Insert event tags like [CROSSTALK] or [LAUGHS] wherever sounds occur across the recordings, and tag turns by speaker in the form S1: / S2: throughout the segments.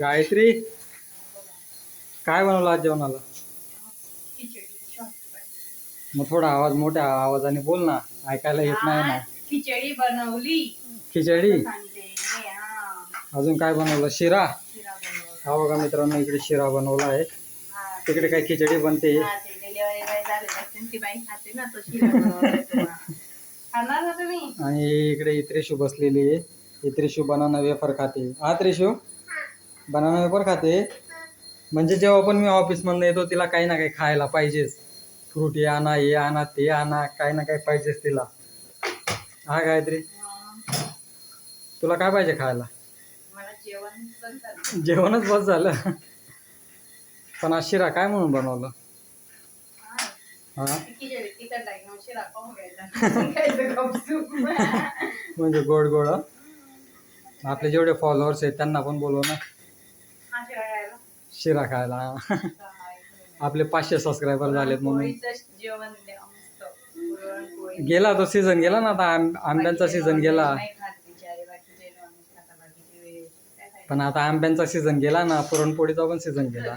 S1: गायत्री काय बनवलं आज जेवणाला? मग थोडा आवाज मोठ्या आवाजाने बोल ना ऐकायला येत नाही ना.
S2: खिचडी बनवली.
S1: खिचडी? अजून काय बनवलं? शिरा? हा बघा मित्रांनो इकडे शिरा बनवला आहे. तिकडे काय खिचडी बनते? आणि इकडे इत्रेशू बसलेली आहे. इत्रेशू बनाना वेफर खाते. हा त्रेशू बनाना वेफर खाते. म्हणजे जेव्हा पण मी ऑफिसमधनं येतो तिला काही ना काही खायला पाहिजेच. फ्रूट हे आणा हे आणा ते आणा काही ना काही पाहिजेच तिला. हा गायत्री. तुला काय पाहिजे खायला. जेवणच बस झालं. पण आज शिरा काय म्हणून बनवलं?
S2: हा. [LAUGHS]
S1: म्हणजे गोड गोड? आपले जेवढे फॉलोअर्स आहेत त्यांना पण बोलव ना.
S2: शिरा खायला? [LAUGHS]
S1: आपले पाचशे सबस्क्रायबर झालेत म्हणून. गेला तो सीझन गेला ना आता? आंब- आंब्यांचा सीझन गेला? पण आता आंब्यांचा सीझन गेला ना पुरणपोळीचा पण सीझन गेला.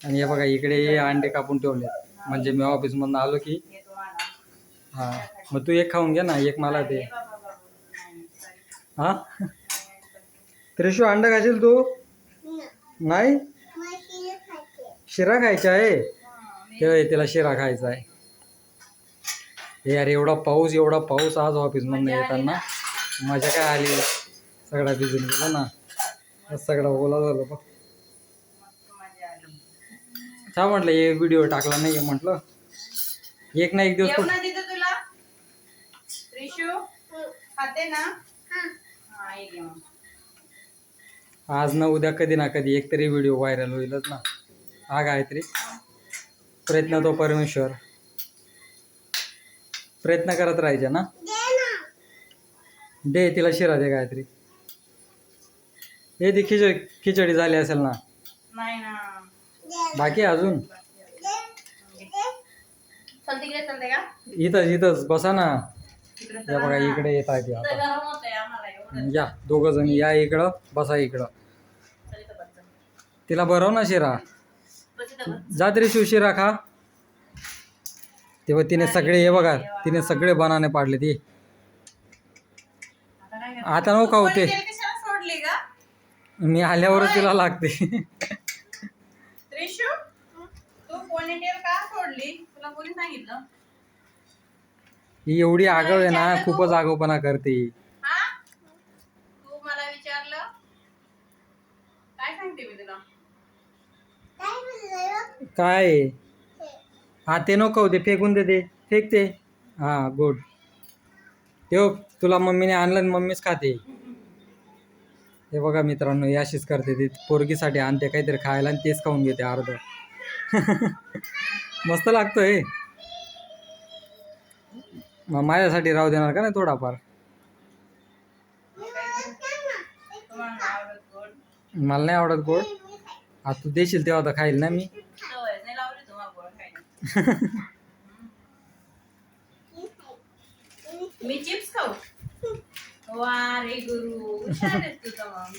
S1: आणि हे बघा इकडे हे अंडे कापून ठेवले म्हणजे मी ऑफिस मधून आलो की.
S2: हे.
S1: हा. मग तू एक खाऊन घे ना एक मला दे.
S2: हे बाबा बाबा. नाही, नाही, sorry.
S1: हा
S2: नाही, नाही,
S1: त्रिशू अंडा खाशील तू? नाही. शिरा खायचा. आहे?
S2: हा, मी-
S1: ते तिला शिरा खायचा आहे. हे यार एवढा पाऊस एवढा पाऊस आज ऑफिस मधनं येताना. मजा काय आली? सगळा भिजून गेला ना. सगळा ओला झाला बघ. छान म्हटलं हे व्हिडिओ टाकला नाही म्हटलं. एक ना एक दिवस
S2: ना तुला? खाते ना हा मग.
S1: आज ना उद्या कधी ना कधी एक तरी व्हिडिओ व्हायरल होईलच ना. हा गायत्री. प्रयत्न तो परमेश्वर. प्रयत्न करत राहायचे ना. दे तिला शिरा दे गायत्री. हे ती खिचडी खिचडी झाली असेल ना.
S2: नाही ना.
S1: बाकी आहे अजून?
S2: चल तिकडे चलते का?
S1: इथंच इथंच. बसा ना. बघा. इकडे येत आहे ती आता. या दोघ जण या इकडं बसा इकडं. तिला भरव ना शिरा.
S2: बस इथं बस.
S1: जा तरी शिवशिरा खा. तेव्हा तिने सगळे हे बघा तिने सगळे बनाने पाडले ती.
S2: आता
S1: नको खाऊ ते.
S2: तू पनीर कशाला सोडली का?
S1: मी आल्यावरच तिला लागते ही एवढी आगाव आहे ना खूपच आगाऊपणा करते
S2: हा तू मला विचारलं काय? मी तुला
S1: काय आहे? हा ते नको ते फेकून दे ते. फेक ते. हा गुड ठेव तुला मम्मीने आणलं आणि मम्मीच खाते. हे बघा मित्रांनो ही अशीच करते ती. पोरगीसाठी आणते काहीतरी खायला आणि तेच खाऊन घेते अर्ध. [LAUGHS] मस्त लागतोय. मग माझ्यासाठी राहू देणार का नाही थोडाफार
S2: तुम्हाला नाही आवडत गोड
S1: मला नाही आवडत गोड. हा तू देशील तेव्हा तर खाईल ना मी.
S2: सवय नाही लावली तुम्हाला गोड खायला [LAUGHS] मी चिप्स खाऊ? वा रे गुरु हुशार आहेस तू तर मग.